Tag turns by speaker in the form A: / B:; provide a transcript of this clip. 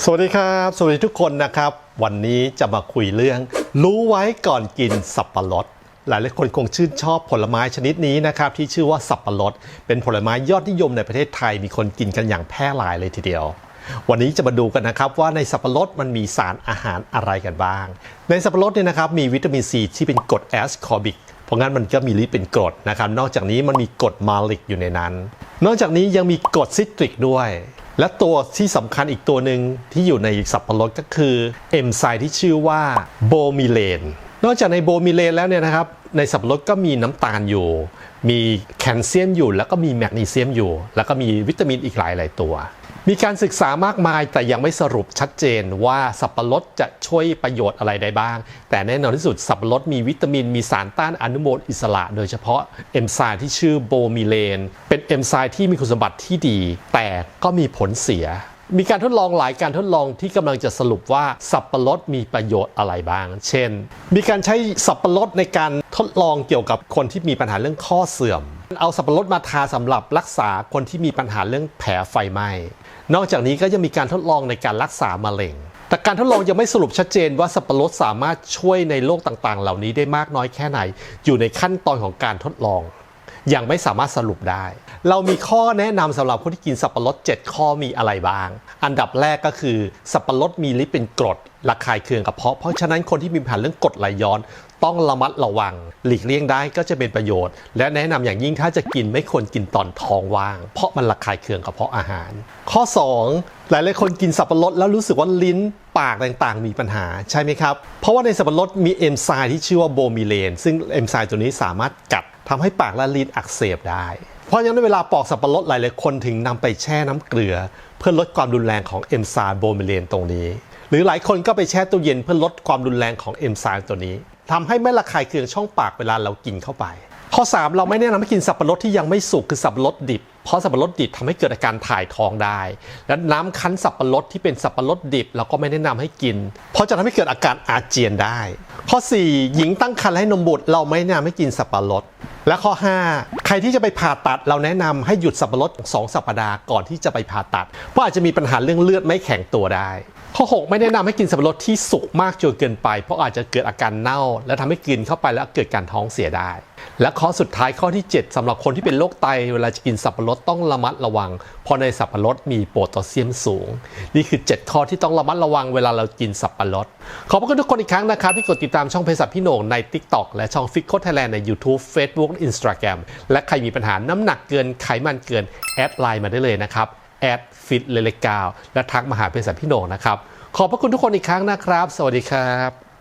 A: สวัสดีครับ สวัสดีทุกคนนะครับ วันนี้จะมาคุยเรื่อง รู้ไว้ก่อนกินสับปะรดหลายหลายคนคงชื่นชอบผลไม้ชนิดนี้นะครับที่ชื่อว่าสับปะรด เป็นผลไม้ยอดนิยมในประเทศไทยมีคนกินกันอย่างแพร่หลายเลยทีเดียว วันนี้จะมาดูกันนะครับว่าในสับปะรดมันมีสารอาหารอะไรกันบ้าง ในสับปะรดเนี่ยนะครับมีวิตามินซีที่เป็นกรดแอสคอบิกเพราะงั้นมันก็มีฤทธิ์เป็นกรดนะครับนอกจากนี้มันมีกรดมาลิกอยู่ในนั้น นอกจากนี้ยังมีกรดซิตริกด้วย และตัวที่สำคัญอีกตัวหนึ่งที่อยู่ในสับปะรดก็คือเอนไซม์ที่ชื่อว่าโบมิเลนนอกจากในโบมิเลนแล้วเนี่ยนะครับ ในสับปะรดก็มีน้ำตาลอยู่ มีแคลเซียมอยู่ แล้วก็มีแมกนีเซียมอยู่ แล้วก็มีวิตามินอีกหลายหลายตัว มีการศึกษามากมายแต่ยังไม่สรุปชัดเจนว่าสับปะรดจะช่วยประโยชน์อะไรได้บ้าง แต่แน่นอนที่สุดสับปะรดมีวิตามินมีสารต้านอนุมูลอิสระ โดยเฉพาะเอนไซม์ที่ชื่อโบมิเลน เป็นเอนไซม์ที่มีคุณสมบัติที่ดี แต่ก็มีผลเสีย มีการทดลองหลายการทดลองที่กำลังจะสรุปว่าสับปะรดมีประโยชน์อะไรบ้าง เช่น มีการใช้สับปะรดในการทดลองเกี่ยวกับคนที่มีปัญหาเรื่องข้อเสื่อม เอาสับปะรดมาทาสำหรับรักษาคนที่มีปัญหาเรื่องแผลไฟไหม้นอกจากนี้ก็ยังมีการทดลองในการรักษามะเร็ง แต่การทดลองยังไม่สรุปชัดเจนว่าสับปะรดสามารถช่วยในโรคต่างๆ เหล่านี้ได้มากน้อยแค่ไหน อยู่ในขั้นตอนของการทดลอง ยังไม่สามารถสรุปได้ เรามีข้อแนะนำสำหรับคนที่กินสับปะรด 7 ข้อมีอะไรบ้าง อันดับแรกก็คือสับปะรดมีฤทธิ์เป็นกรดระคายเคืองกระเพาะ เพราะฉะนั้นคนที่มีปัญหาเรื่องกรดไหลย้อน ต้องระมัดระวัง หลีกเลี่ยงได้ก็จะเป็นประโยชน์ และแนะนำอย่างยิ่งถ้าจะกินไม่ควรกินตอนท้องว่าง เพราะมันระคายเคืองกระเพาะอาหาร ข้อ 2 หลายหลายคนกินสับปะรดแล้วรู้สึกว่าลิ้นปากต่างๆ มีปัญหาใช่ไหมครับ เพราะว่าในสับปะรดมีเอนไซม์ที่ชื่อว่าโบมิเลนซึ่งเอนไซม์ตัวนี้สามารถกัด ทำให้ปากและลิ้นอักเสบได้ เพราะฉะนั้นเวลาปอกสับปะรดหลายๆคนถึงนำไปแช่น้ำเกลือ เพื่อลดความรุนแรงของเอนไซม์โบมิเลนตรงนี้ หรือหลายคนก็ไปแช่ตู้เย็นเพื่อลดความรุนแรงของเอนไซม์ตัวนี้ทำให้ไม่ระคายเคืองช่องปากเวลาเรากินเข้าไป ข้อ 3 เราไม่แนะนำให้กินสับปะรดที่ยังไม่สุกคือสับปะรดดิบเพราะสับปะรดดิบทำให้เกิดอาการถ่ายท้องได้ และน้ำคั้นสับปะรดที่เป็นสับปะรดดิบเราก็ไม่แนะนำให้กิน เพราะจะทำให้เกิดอาการอาเจียนได้ ข้อ 4 หญิงตั้งครรภ์และให้นมบุตรเราไม่แนะนำให้กินสับปะรด และข้อ 5 ใครที่จะไปผ่าตัดเราแนะนำให้หยุดสับปะรด2สัปดาห์ก่อนที่จะไปผ่าตัด เพราะอาจจะมีปัญหาเรื่องเลือดไม่แข็งตัวได้ ข้อ 6 ไม่แนะนำให้กินสับปะรดที่สุกมากจนเกินไป เพราะอาจจะเกิดอาการเน่า และทำให้กินเข้าไปแล้วเกิดการท้องเสียได้ และข้อสุดท้ายข้อที่ 7สำหรับคนที่เป็นโรคไตเวลาจะกินสับปะรดต้องระมัดระวัง เพราะในสับปะรดมีโพแทสเซียมสูง นี่คือ 7 ข้อที่ต้องระมัดระวังเวลาเรากินสับปะรด ขอบพระคุณทุกคนอีกครั้งนะครับที่กดติดตามช่องเภสัชพี่โหน่งใน TikTok และช่องฟิกโคไทยแลนด์ใน YouTube Facebook Instagram และใครมีปัญหาน้ำหนักเกินไขมันเกินแอดไลน์มาได้เลยนะครับ แอดฟิตเลเลกาวและทักมาหาเภสัชพี่โหน่งนะครับ ขอบพระคุณทุกคนอีกครั้งนะครับ สวัสดีครับ